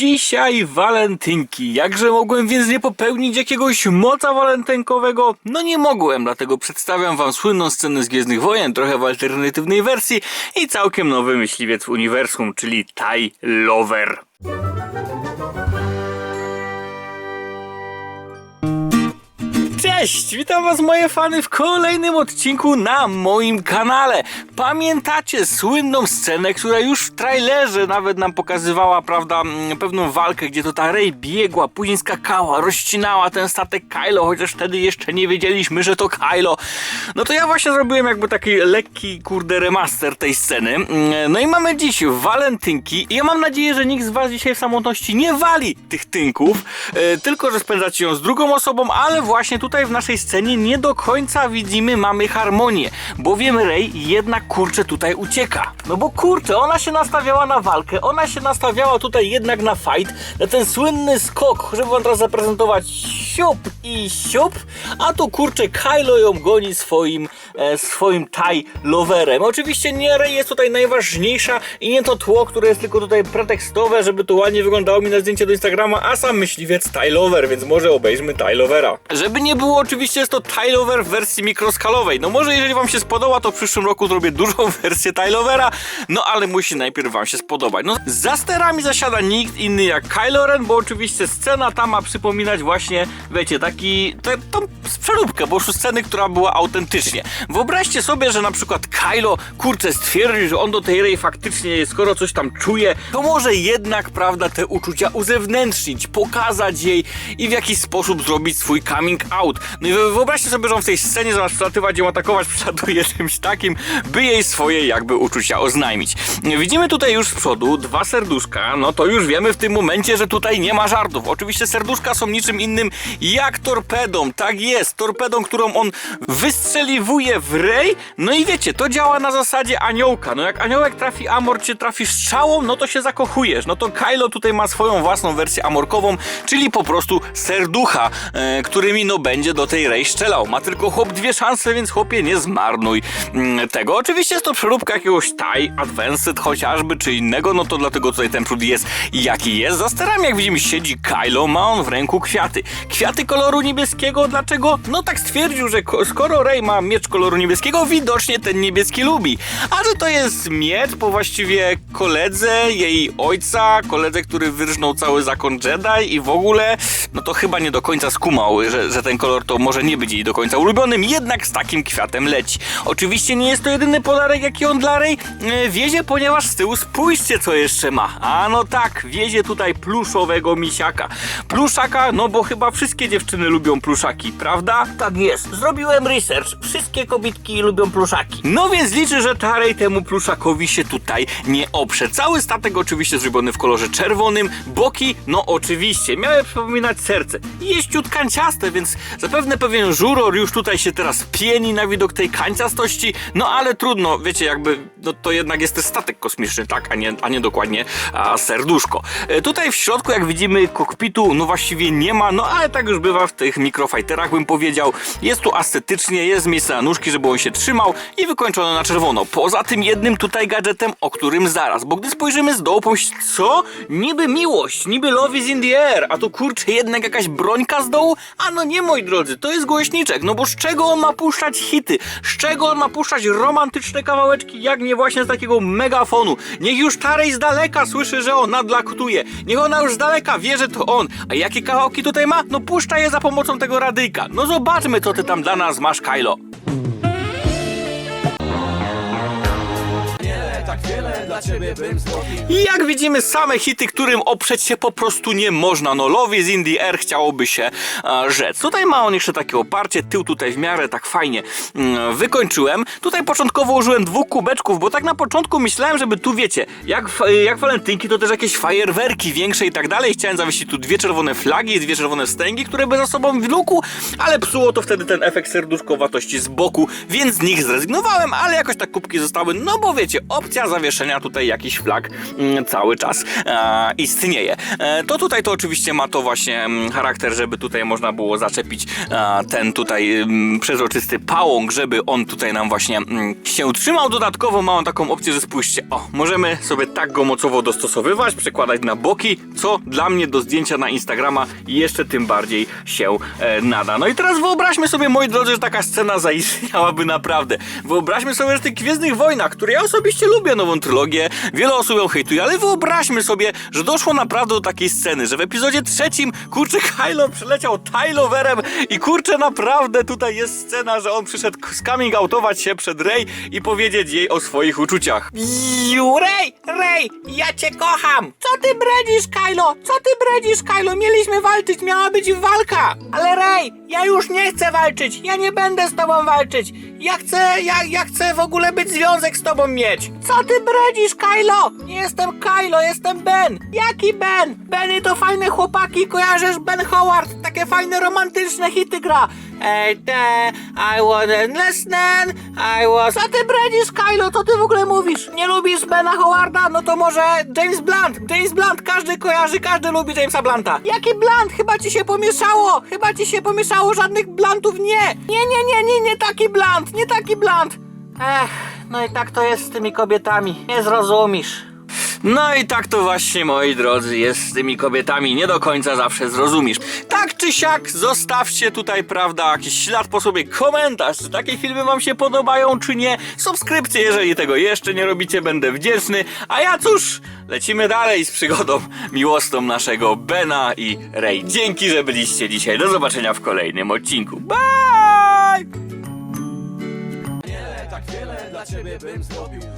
Dzisiaj walentynki. Jakże mogłem więc nie popełnić jakiegoś moca walentynkowego? No nie mogłem, dlatego przedstawiam wam słynną scenę z Gwiezdnych Wojen, trochę w alternatywnej wersji i całkiem nowy myśliwiec w uniwersum, czyli TIE Lover. Cześć! Witam was moje fany w kolejnym odcinku na moim kanale. Pamiętacie słynną scenę, która już w trailerze nawet nam pokazywała, prawda, mm, pewną walkę, gdzie to ta Rey biegła, później skakała, rozcinała ten statek Kylo, chociaż wtedy jeszcze nie wiedzieliśmy, że to Kylo. No to ja właśnie zrobiłem jakby taki lekki, kurde, remaster tej sceny. Mm, No i mamy dziś walentynki i ja mam nadzieję, że nikt z was dzisiaj w samotności nie wali tych tynków, e, tylko że spędzacie ją z drugą osobą, ale właśnie tutaj w naszej scenie nie do końca widzimy, mamy harmonię, bowiem Rey jednak kurczę tutaj ucieka. No bo kurczę, ona się nastawiała na walkę, ona się nastawiała tutaj jednak na fight, na ten słynny skok, żeby wam teraz zaprezentować siup i siup, a tu kurczę Kylo ją goni swoim, e, swoim TIE Loverem. Oczywiście nie Rey jest tutaj najważniejsza i nie to tło, które jest tylko tutaj pretekstowe, żeby to ładnie wyglądało mi na zdjęcie do Instagrama, a sam myśliwiec TIE Lover, więc może obejrzmy TIE Lovera. Żeby nie było, oczywiście jest to TIE Lover w wersji mikroskalowej. No może jeżeli wam się spodoba, to w przyszłym roku zrobię dużą wersję TIE Lovera, no ale musi najpierw wam się spodobać. No za sterami zasiada nikt inny jak Kylo Ren, bo oczywiście scena ta ma przypominać właśnie, wiecie, taki, te, tą przeróbkę, bo już sceny, która była autentycznie. Wyobraźcie sobie, że na przykład Kylo, kurczę, stwierdził, że on do tej Rey faktycznie, skoro coś tam czuje, to może jednak, prawda, te uczucia uzewnętrznić, pokazać jej i w jakiś sposób zrobić swój coming out. No i wy- wyobraźcie sobie, że on w tej scenie zamiast przelatywać ją atakować, przelatuje czymś takim, by jej swoje jakby uczucia oznajmić. Widzimy tutaj już z przodu dwa serduszka, no to już wiemy w tym momencie, że tutaj nie ma żartów. Oczywiście serduszka są niczym innym jak torpedą, tak jest, torpedą, którą on wystrzeliwuje w rej, no i wiecie, to działa na zasadzie aniołka, no jak aniołek trafi amor, czy trafi strzałą, no to się zakochujesz, no to Kylo tutaj ma swoją własną wersję amorkową, czyli po prostu serducha, e, którymi no będzie do tej rej strzelał. Ma tylko chłop dwie szanse, więc chłopie nie zmarnuj mm, tego. Oczywiście jest to przeróbka jakiegoś TIE Advanced chociażby, czy innego, no to dlatego tutaj ten przód jest jaki jest. Za sterami jak widzimy siedzi Kylo, ma on w ręku kwiaty. Kwiaty koloru niebieskiego, dlaczego? No tak stwierdził, że ko- skoro Rey ma miecz koloru niebieskiego, widocznie ten niebieski lubi. A że to jest miecz po właściwie koledze jej ojca, koledze, który wyrżnął cały zakon Jedi i w ogóle, no to chyba nie do końca skumał, że, że ten kolor to może nie być jej do końca ulubionym, jednak z takim kwiatem leci. Oczywiście nie jest to jedyny podarek, jaki on dla Rey e, wiezie, ponieważ z tyłu spójrzcie, co jeszcze ma. A no tak, wiezie tutaj pluszowego misiaka. Pluszaka, no bo chyba wszystkie dziewczyny lubią pluszaki, prawda? Tak jest. Zrobiłem research. Wszystkie kobietki lubią pluszaki. No więc liczę, że ta Rey temu pluszakowi się tutaj nie oprze. Cały statek oczywiście zrobiony w kolorze czerwonym, boki, no oczywiście, miały przypominać serce. Jest ciut kanciaste, więc zapewne pewien żuror już tutaj się teraz pieni na widok tej kanciastości, no ale trudno, wiecie, jakby, no to jednak jest statek kosmiczny, tak, a nie, a nie dokładnie a, serduszko. E, tutaj w środku, jak widzimy, kokpitu, no właściwie nie ma, no ale tak już bywa w tych mikrofajterach, bym powiedział. Jest tu estetycznie, jest miejsce na nóżki, żeby on się trzymał i wykończone na czerwono. Poza tym jednym tutaj gadżetem, o którym zaraz, bo gdy spojrzymy z dołu, pomyśl, co? Niby miłość, niby love is in the air, a tu kurczę jednak jakaś brońka z dołu? A no nie, moi drodzy, to jest głośniczek, no bo z czego on ma puszczać hity? Z czego on ma puszczać romantyczne kawałeczki, jak nie właśnie z takiego megafonu? Niech już Tarej z daleka słyszy, że on nadlaktuje. Niech ona już z daleka wie, że to on. A jakie kawałki tutaj ma? No puszcza je za pomocą tego radyjka. No zobaczmy, co ty tam dla nas masz, Kylo. I jak widzimy, same hity, którym oprzeć się po prostu nie można. No, Love is in the air chciałoby się e, rzec. Tutaj ma on jeszcze takie oparcie, tył tutaj w miarę tak fajnie mm, wykończyłem. Tutaj początkowo użyłem dwóch kubeczków, bo tak na początku myślałem, żeby tu wiecie, jak, w- jak walentynki, to też jakieś fajerwerki większe i tak dalej. Chciałem zawiesić tu dwie czerwone flagi, dwie czerwone wstęgi, które by za sobą wlókł, ale psuło to wtedy ten efekt serduszkowatości z boku, więc z nich zrezygnowałem, ale jakoś tak kubki zostały, no bo wiecie, opcja zawieszenia tutaj jakiś flag mm, cały czas e, istnieje. E, to tutaj to oczywiście ma to właśnie mm, charakter, żeby tutaj można było zaczepić e, ten tutaj mm, przezroczysty pałąk, żeby on tutaj nam właśnie się trzymał. Dodatkowo ma on taką opcję, że spójrzcie, o, możemy sobie tak go mocowo dostosowywać, przekładać na boki, co dla mnie do zdjęcia na Instagrama jeszcze tym bardziej się nada. No i teraz wyobraźmy sobie, moi drodzy, że taka scena zaistniałaby naprawdę. Wyobraźmy sobie, że w tych Gwiezdnych Wojnach, które ja osobiście lubię nową trylogię, wiele osób ją hejtuje, ale wyobraźmy sobie, że doszło naprawdę do takiej sceny, że w epizodzie trzecim, kurczę, Kylo przyleciał Tyloverem i kurczę, naprawdę tutaj jest scena, że on przyszedł coming outować się przed Rey i powiedzieć jej o swoich uczuciach. Rey, Rey, ja cię kocham! Co ty bredzisz, Kylo? Co ty bredzisz, Kylo? Mieliśmy walczyć, miała być walka! Ale Rey, ja już nie chcę walczyć, ja nie będę z tobą walczyć! Ja chcę, ja, ja chcę w ogóle być związek z tobą mieć! Co ty bredzisz, Kylo? Nie jestem Kylo, jestem Ben! Jaki Ben? Benny to fajne chłopaki, kojarzysz Ben Howard? Takie fajne, romantyczne hity gra! Ej, te, I wasn't listening, I was... Co ty bredzisz, Kylo? Co ty w ogóle mówisz? Nie lubisz Bena Howarda? No to może James Blunt. James Blunt, każdy kojarzy, każdy lubi Jamesa Blunta. Jaki Blunt? Chyba ci się pomieszało. Chyba ci się pomieszało, żadnych Bluntów nie. Nie, nie, nie, nie, nie taki Blunt, nie taki Blunt. Ech, no i tak to jest z tymi kobietami. Nie zrozumisz. No i tak to właśnie, moi drodzy, jest z tymi kobietami. Nie do końca zawsze zrozumiesz. Tak czy siak, zostawcie tutaj, prawda, jakiś ślad po sobie, komentarz, czy takie filmy wam się podobają, czy nie. Subskrypcję, jeżeli tego jeszcze nie robicie, będę wdzięczny. A ja cóż, lecimy dalej z przygodą miłosną naszego Bena i Rey. Dzięki, że byliście dzisiaj. Do zobaczenia w kolejnym odcinku. Bye! Tak wiele dla ciebie bym zrobił